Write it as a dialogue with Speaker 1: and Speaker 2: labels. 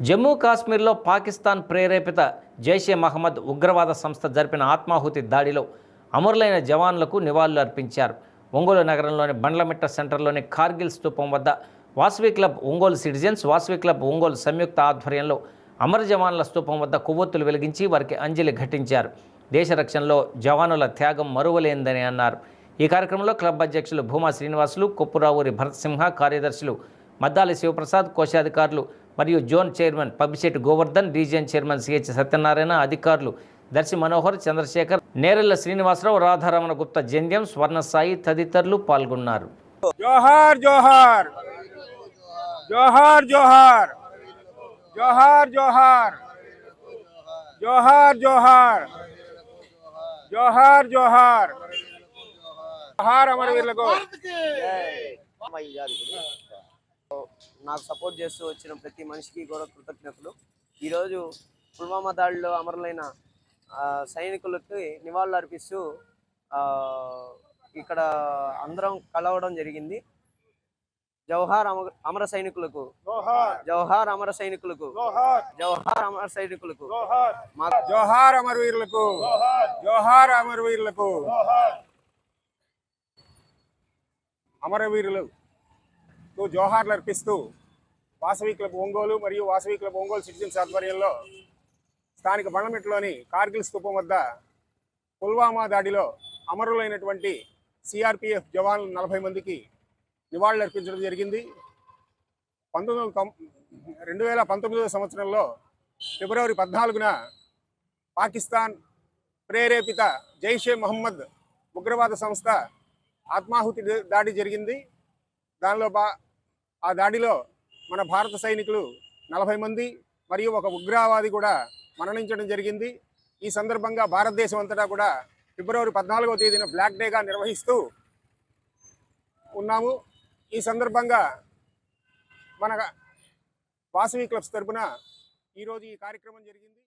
Speaker 1: జమ్మూ కాశ్మీర్లో పాకిస్తాన్ ప్రేరేపిత జైషే మహమ్మద్ ఉగ్రవాద సంస్థ జరిపిన ఆత్మాహుతి దాడిలో అమరులైన జవాన్లకు నివాళులు అర్పించారు. ఒంగోలు నగరంలోని బండ్లమిట్ట సెంటర్లోని కార్గిల్ స్తూపం వద్ద Vasavi club Ongole citizens Vasavi club Ongole సంయుక్త ఆధ్వర్యంలో అమర జవాన్ల స్తూపం వద్ద కొవ్వొత్తులు వెలిగించి వారికి అంజలి ఘటించారు. దేశ రక్షణలో జవానుల త్యాగం మరువలేందని అన్నారు. ఈ కార్యక్రమంలో క్లబ్ అధ్యక్షులు భూమా శ్రీనివాసులు కొప్పురావూరి భరత్సింహ కార్యదర్శులు మద్దాలి శివప్రసాద్ కోశాధికారులు మరియు zone chairman Pabbisetti Govardhan DGN chairman CH Satyanarayana అధికారులు దర్శి మనోహర్ చంద్రశేఖర్ నేరెళ్ళ శ్రీనివాసరావు రాధారమణ గుప్త జంధ్యం స్వర్ణసాయి తదితరులు పాల్గొన్నారు.
Speaker 2: జోహార్ జోహార్! జోహార్ జోహార్! జోహార్ జోహార్! జోహార్ జోహార్! జోహార్ జోహార్! జోహార్ అమరవీరులకు!
Speaker 3: నాకు సపోర్ట్ చేస్తూ వచ్చిన ప్రతి మనిషికి కూడా కృతజ్ఞతలు. ఈరోజు పుల్వామా దాడిలో అమరులైన సైనికులకి నివాళులు అర్పిస్తూ ఆ, ఇక్కడ అందరం కలవడం జరిగింది. జవహార్ అమర అమర సైనికులకు జవహార్. అమర సైనికులకు జవహార్. అమర సైనికులకు
Speaker 2: జోహార్
Speaker 3: మా
Speaker 2: జోహార్ అమరవీరులకు జోహార్ కు జోహార్లు అర్పిస్తూ వాసవి క్లబ్ ఒంగోలు మరియు వాసవి క్లబ్ ఒంగోలు సిటిజన్స్ ఆధ్వర్యంలో స్థానిక బండమిట్లోని కార్గిల్ స్థూపం వద్ద పుల్వామా దాడిలో అమరులైనటువంటి సిఆర్పిఎఫ్ జవాన్లు నలభై మందికి నివాళులు అర్పించడం జరిగింది. పంతొమ్మిది వందల తొం రెండు వేల పంతొమ్మిదవ సంవత్సరంలో ఫిబ్రవరి పద్నాలుగున పాకిస్తాన్ ప్రేరేపిత జైషే మహమ్మద్ ఉగ్రవాద సంస్థ ఆత్మాహుతి దాడి జరిగింది. దానిలో బా ఆ దాడిలో మన భారత సైనికులు నలభై మంది మరియు ఒక ఉగ్రవాది కూడా మరణించడం జరిగింది. ఈ సందర్భంగా భారతదేశం అంతటా కూడా ఫిబ్రవరి పద్నాలుగవ తేదీన బ్లాక్ డేగా నిర్వహిస్తూ ఉన్నాము. ఈ సందర్భంగా మన వాసవి క్లబ్స్ తరపున ఈరోజు ఈ కార్యక్రమం జరిగింది.